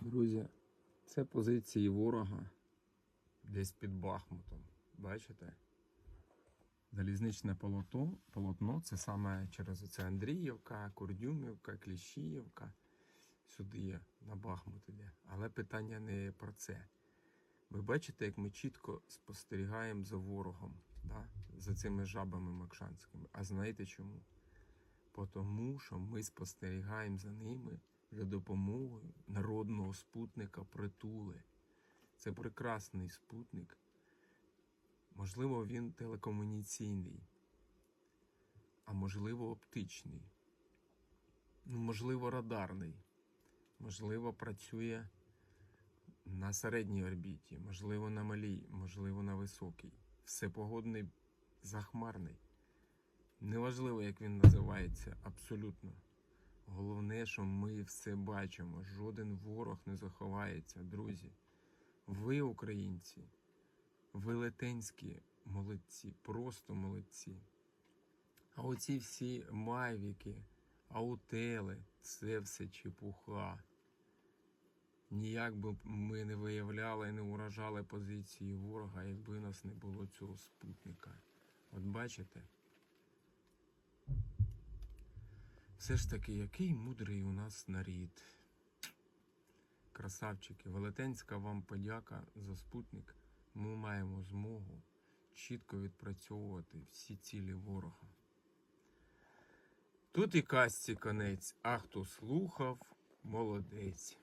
Друзі, це позиції ворога десь під Бахмутом. Бачите? Залізничне полотно, полотно це саме через оце Андріївка, Курдюмівка, Кліщіївка. Сюди є, на Бахмут іде. Але питання не про це. Ви бачите, як ми чітко спостерігаємо за ворогом, да? за цими жабами макшанськими. А знаєте чому? Тому що ми спостерігаємо за ними за допомогою народного спутника притули. Це прекрасний спутник. Можливо, він телекомунікаційний, а можливо, оптичний, ну, можливо, радарний, можливо, працює на середній орбіті, можливо, на малій, можливо, на високій. Всепогодний, захмарний. Неважливо, як він називається, абсолютно. Головне, що ми все бачимо. Жоден ворог не заховається, друзі. Ви, українці, велетенські молодці, просто молодці. А оці всі майвіки, аутели це все чепуха. Ніяк би ми не виявляли і не уражали позиції ворога, якби у нас не було цього спутника. От бачите? Все ж таки, який мудрий у нас нарід. Красавчики, велетенська вам подяка за спутник. Ми маємо змогу чітко відпрацьовувати всі цілі ворога. Тут і казці конець, а хто слухав, молодець.